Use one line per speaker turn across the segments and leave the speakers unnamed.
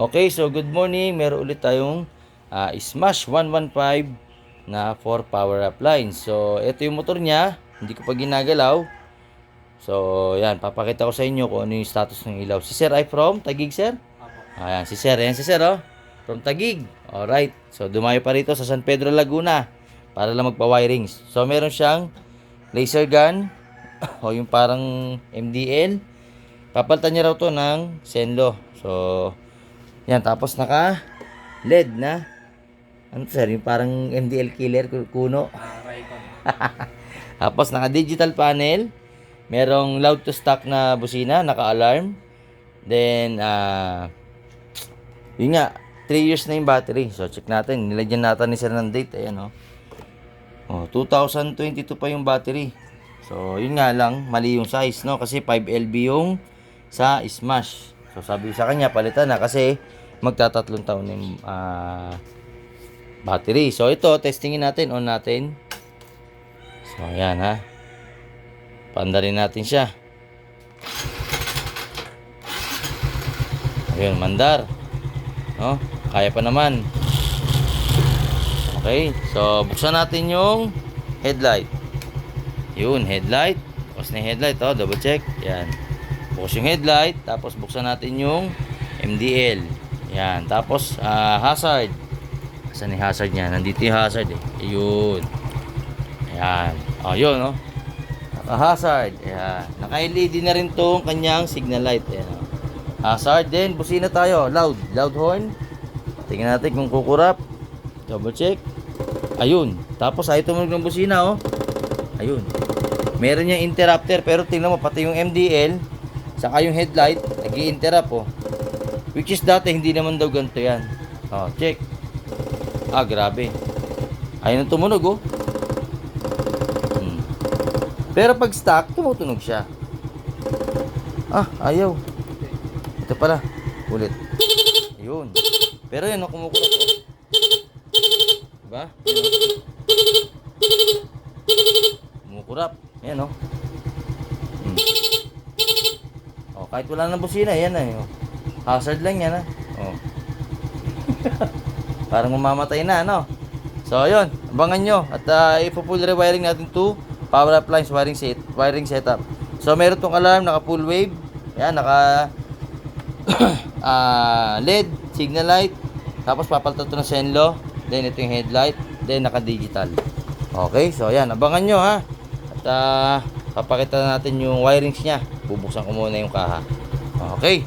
Okay, so good morning. Meron ulit tayong ah, Smash 115 na 4 power up line. So, ito yung motor niya. Hindi ko pa ginagalaw. So, yan. Papakita ko sa inyo kung ano yung status ng ilaw. Si Sir ay from Tagig, Sir? Ayan, si Sir. Ayan si Sir, oh. From Tagig. Alright. So, dumayo pa rito sa San Pedro, Laguna. Para lang magpa-wirings. So, meron siyang laser gun. o yung parang MDL. Papalitan niya raw to ng Senlo. So, yan. Tapos naka LED na. Ano sir? Yung parang MDL killer ku- kuno. Tapos naka digital panel. Merong loud to stock na busina, naka-alarm. Then, ah, yun nga, 3 years na yung battery. So, check natin. Nilagyan natin ni sir ng date. Ayan, oh. Oh, 2022 pa yung battery. So, yun nga lang, mali yung size, no? Kasi 5LB yung sa Smash. So, sabi sa kanya, palitan na kasi magtatatlong taon na yung ah, battery. So, ito, testingin natin, on natin. So, ayan, ha. Pandarin natin siya. Ayun, mandar. No? Kaya pa naman. Okay, so buksan natin yung headlight. Yun, headlight. Bukas na headlight, oh, double check. Yan. Bukas yung headlight, tapos buksan natin yung MDL. Yan, tapos ah, hazard. Saan yung hazard niya? Nandito yung hazard eh. Ayun. Ayan. Oh, yun, no? Naka-hazard. Ayan. Naka-LED na rin tong kanyang signal light. Ayan. Hazard din. Busina tayo. Loud. Loud horn. Tingnan natin kung kukurap. Double check. Ayun. Tapos ay tumunog ng busina, oh. Ayun. Meron niyang interrupter pero tingnan mo pati yung MDL saka yung headlight nag interrupt oh. Which is dati hindi naman daw ganito yan. Oh, check. Ah, grabe. Ayun ang tumunog oh. Hmm. Pero pag stock, tumutunog siya. Ah, ayaw. Ito pala. Ulit. Ayun. Pero yun, oh, kumukulot oh. Diba? Kumukurap. Ayan oh. Hmm. Oh, kahit wala nang busina, yan na oh. Hazard lang yan ah. Oh. Parang mamamatay na, no? So, yun. Abangan nyo. At uh, ipo-full rewiring natin to power lines wiring set wiring setup. So, meron tong alarm, naka full wave. Yan, naka ah LED, signal light. Tapos papalitan to ng Senlo. Then, ito yung headlight. Then, naka-digital. Okay, so yan. Abangan nyo, ha? At ah, papakita natin yung wirings niya. Bubuksan ko muna yung kaha. Okay.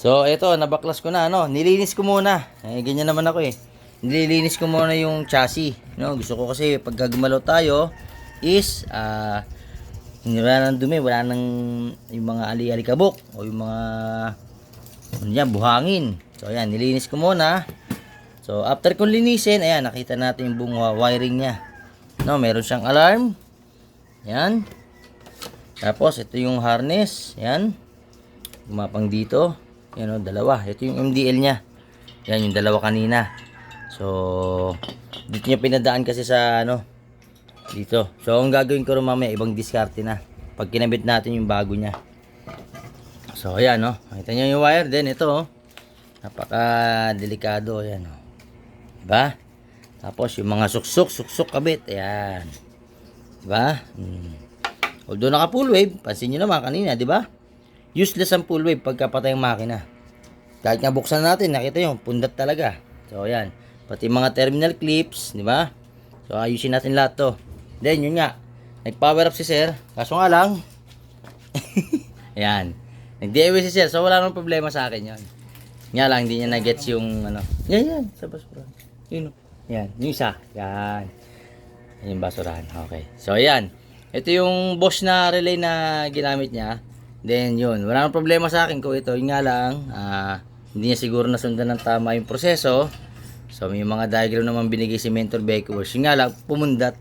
So, eto, nabaklas ko na, ano, nilinis ko muna. Eh, ganyan naman ako eh. Nililinis ko muna yung chassis. No? Gusto ko kasi pag gumalaw tayo is, hindi wala nang dumi, wala nang yung mga ali-alikabok o yung mga, ano yan, buhangin. So, ayan, nilinis ko muna. So, after kong linisin, ayan, nakita natin yung buong wiring niya. No, meron siyang alarm. Yan. Tapos, ito yung harness. Yan. Gumapang dito. Yan o, dalawa. Ito yung MDL niya. Yan, yung dalawa kanina. So, dito niya pinadaan kasi sa ano, dito. So, ang gagawin ko rin mamaya, ibang diskarte na. Pag kinabit natin yung bago niya. So, ayan, no. Nakita niyo yung wire din. Ito, oh. Napaka-delikado. Ayan, oh. Diba? Tapos, yung mga suksok, suksok kabit. Ayan. Diba? Hmm. Although naka full wave, pansin nyo naman kanina, di ba? Useless ang full wave pagka patay ang makina. Kahit nga buksan natin, nakita nyo, pundat talaga. So, ayan. Pati mga terminal clips, di ba? So, ayusin natin lahat to. Then, yun nga. Nag-power up si sir. Kaso nga lang. ayan. Nag-DIY si sir. So, wala nang problema sa akin yun. Nga lang, hindi niya na-gets yung ano. Yan, yan. Sa basurahan. Yun. oh. Yan. Yung isa. Yan. Yan yung basurahan. Okay. So, ayan. Ito yung boss na relay na ginamit niya. Then, yun. Wala nang problema sa akin ko ito. Yung nga lang, ah, hindi niya siguro nasundan ng tama yung proseso. So, may mga diagram naman binigay si Mentor Beckwers. Yung nga lang, pumundat.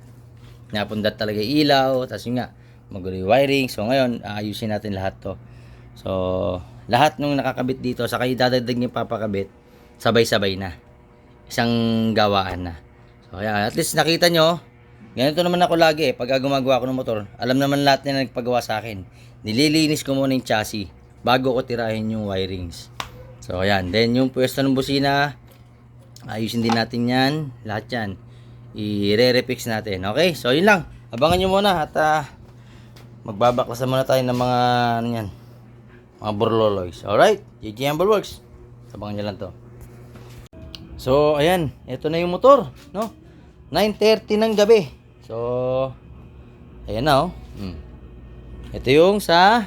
Napundat talaga yung ilaw. Tapos yun nga, magulo yung wiring. So, ngayon, aayusin natin lahat to. So, lahat nung nakakabit dito, saka idadagdag niyo papakabit, sabay-sabay na. Isang gawaan na. So, ayan. At least nakita nyo, ganito naman ako lagi eh. Pag gumagawa ako ng motor, alam naman lahat na nagpagawa sa akin. Nililinis ko muna yung chassis bago ko tirahin yung wirings. So, ayan. Then, yung pwesto ng busina, ayusin din natin yan. Lahat yan. I-re-refix natin. Okay? So, yun lang. Abangan nyo muna at ah, magbabaklasan muna tayo ng mga, ano yan, mga burloloys. Alright? JG Humble Works. Abangan nyo lang to. So, ayan. Ito na yung motor. No? 9.30 ng gabi. So, ayan na oh. Hmm. Ito yung sa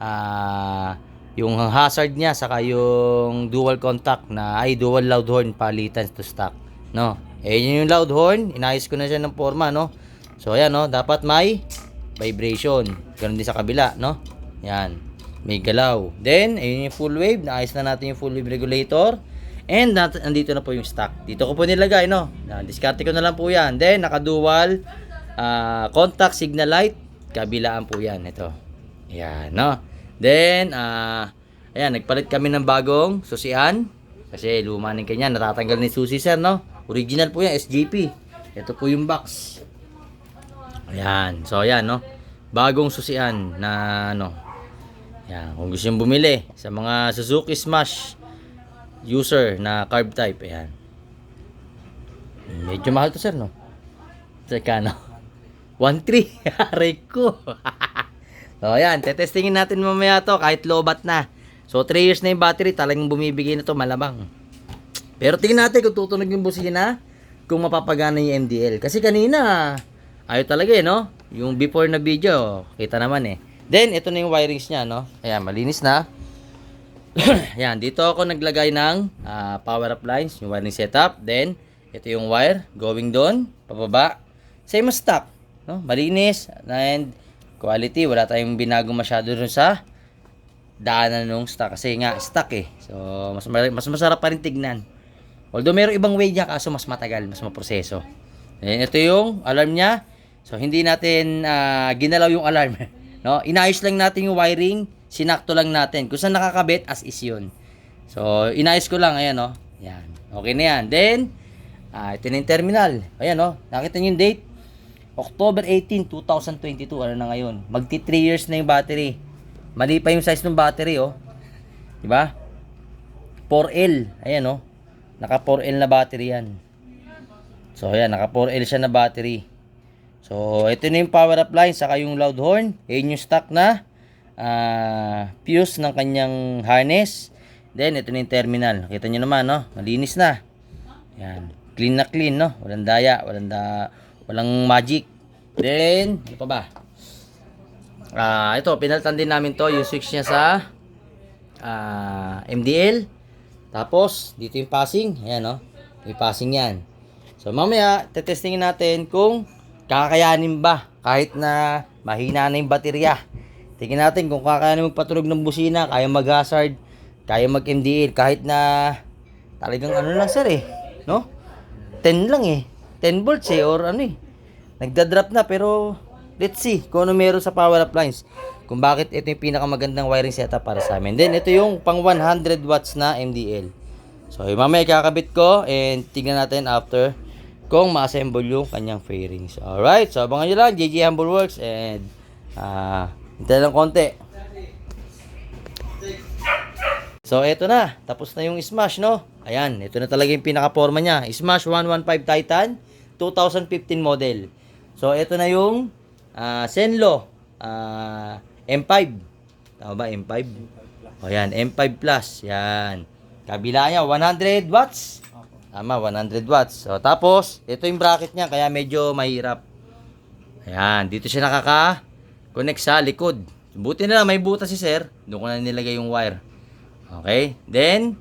ah yung hazard niya saka yung dual contact na ay dual loud horn palitan to stock no? Yun yung loud horn inayos ko na siya ng forma no? So ayan no? Dapat may vibration ganun din sa kabila no? Yan may galaw. Then ayun yung full wave naayos na natin yung full wave regulator and nat- nandito na po yung stock. Dito ko po nilagay no? Na diskarte ko na lang po yan. Then naka dual ah, contact signal light. Kabilaan po yan ito. Yan no? Then ah ayan nagpalit kami ng bagong susian kasi luma ng kanya. Natatanggal ni susi sir no? Original po yan SGP ito po yung box. Ayan. So ayan no? Bagong susian na ano yan kung gusto nyo bumili sa mga Suzuki Smash user na carb type ayan. Medyo mahal to sir no? Teka no? 1.3 aray ko. So ayan tetestingin natin mamaya to kahit lobat na. So 3 years na yung battery talagang bumibigay na to malamang. Pero tingnan natin kung tutunog yung busina kung mapapagana yung MDL kasi kanina ayaw talaga eh no? Yung before na video kita naman eh. Then ito na yung wirings niya no? Ayan malinis na Yan, dito ako naglagay ng ah, power up lines, yung wiring setup. Then, ito yung wire going doon, pababa. Same as stock, no? Malinis and quality. Wala tayong binago masyado dun sa daanan ng stock kasi nga stock eh. So, mas mas masarap pa rin tignan. Although meron ibang way niya kaso mas matagal, mas maproseso. Then, ito yung alarm niya. So, hindi natin ah, ginalaw yung alarm. no? Inayos lang natin yung wiring, sinakto lang natin. Kung saan nakakabit, as is yun. So, inayos ko lang, ayan, no? Yan. Okay na yan. Then, ah, ito na yung terminal. Ayan, no? Nakita niyo yung date? October 18, 2022. Ano na ngayon? Magti 3 years na yung battery. Mali pa yung size ng battery, oh. Diba? 4L. Ayan, no? Naka 4L na battery yan. So, ayan. Naka 4L siya na battery. So, ito na yung power up line, saka yung loud horn. Ayan yung stock na ah, fuse ng kanyang harness. Then, ito na yung terminal. Nakita nyo naman, no? Malinis na. Yan. Clean na clean, no? Walang daya, walang da walang magic. Then, ano pa ba? Ah, ito, pinalitan din namin to, yung switch niya sa ah, MDL. Tapos, dito yung passing. Ayan, no? May passing yan. So, mamaya, tetestingin natin kung kakayanin ba kahit na mahina na yung baterya. Tingnan natin kung kakayanin magpatulog ng busina, kaya mag-hazard, kaya mag-MDL, kahit na talagang ano lang sir eh, no? 10 lang eh. 10 volts eh, or ano eh. Nagda-drop na, pero let's see kung ano meron sa power lines. Kung bakit ito yung pinakamagandang wiring setup para sa amin. Then, ito yung pang 100 watts na MDL. So, yung mamaya kakabit ko and tignan natin after kung ma-assemble yung kanyang fairings. Alright, so abangan nyo lang, JJ Humble Works and ah, hintay lang konti. So, eto na. Tapos na yung Smash, no? Ayan, ito na talaga yung pinaka-forma niya. Smash 115 Titan, 2015 model. So, eto na yung ah, Senlo ah, M5. Tama ba? M5? O yan, M5 Plus. Yan. Kabila niya, 100 watts. Tama, 100 watts. So, tapos, ito yung bracket niya, kaya medyo mahirap. Ayan, dito siya nakaka-connect sa likod. Buti na lang, may butas si sir. Doon ko na nilagay yung wire. Okay? Then,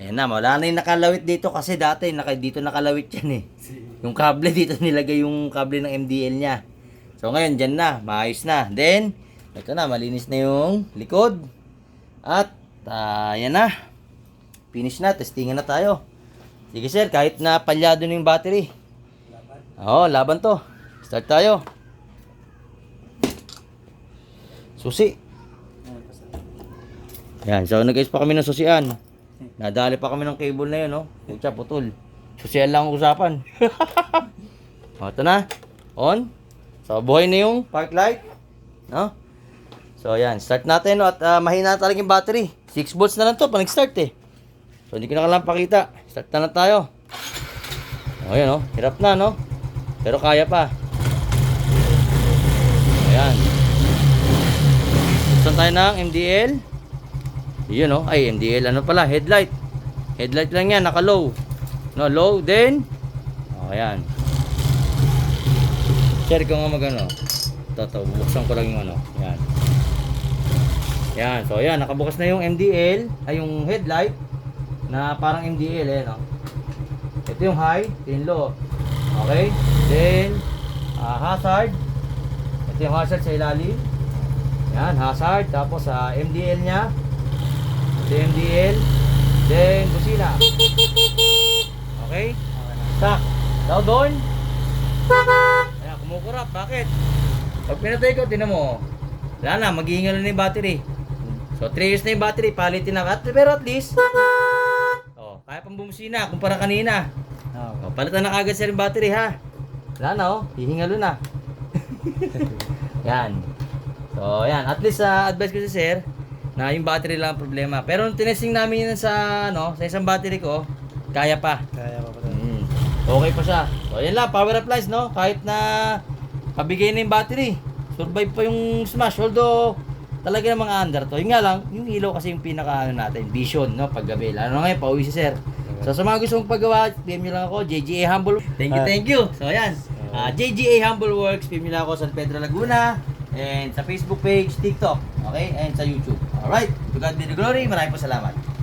ayan na, wala na yung nakalawit dito kasi dati naka, dito nakalawit yan eh. Yung kable dito nilagay yung kable ng MDL niya. So ngayon, dyan na, maayos na. Then, ito na, malinis na yung likod. At, ah, ayan na. Finish na, testingan na tayo. Sige sir, kahit na palyado na yung battery. Oo, laban to. Start tayo. Susi. Yan, so nag pa kami ng susian. Nadali pa kami ng cable na yun, no? Pucha, putol. Susian lang ang usapan. o, ito na. On. So, buhay na yung park light. No? So, yan. Start natin, no? At ah, mahina talaga yung battery. 6 volts na lang to, pag nag-start eh. So, hindi ko na kailangan pakita. Start na lang tayo. O, yan, oh. Hirap na, no? Pero kaya pa. Ayan. Buksan tayo ng MDL. Yun, oh. Ay, MDL. Ano pala? Headlight. Headlight lang yan. Naka-low. No, low. Then, o, ayan. Share ko nga mag-ano. Ito. Bubuksan ko lang yung ano. Yan. Yan. So, yan. Nakabukas na yung MDL. Ay, yung headlight. Na parang MDL, eh, no? Ito yung high. Ito yung low. Okay? Then, ah, hazard. Ito yung hazard sa ilalim. Yan, hazard. Tapos, sa MDL niya. Yung MDL. Then, busina. Okay? Stop. Daw doon. Ayan, kumukurap. Bakit? Pag pinatay ko, tinan mo. Wala na, maghihingal na yung battery. So, 3 years na yung battery, palitin na. At, pero at least, oh, kaya pang bumusina, kumpara kanina. Oh, palitan na kagad sa battery, ha? Wala na, oh. Hihingalo na. yan. So, yan. At least, sa advice ko sa sir, na yung battery lang ang problema. Pero nung tinesting namin yun sa, ano, sa isang battery ko, kaya pa.
Kaya pa pala.
Mm. Okay pa siya. So, yan lang, power applies, no? Kahit na pabigay na yung battery. Survive pa yung smash. Although, talaga ng mga under to. Yun nga lang, yung ilaw kasi yung pinaka ano natin, vision, no? Paggabi. Lalo na ngayon, pauwi si sir. So, sa mga gusto mong paggawa, PM nyo lang ako, JGA Humble. Thank you,
Ah.
thank you. So, ayan. Ah, JGA Humble Works, PM nyo lang ako sa Pedro Laguna. And sa Facebook page, TikTok. Okay? And sa YouTube. Alright. To God be the glory. Maraming po salamat.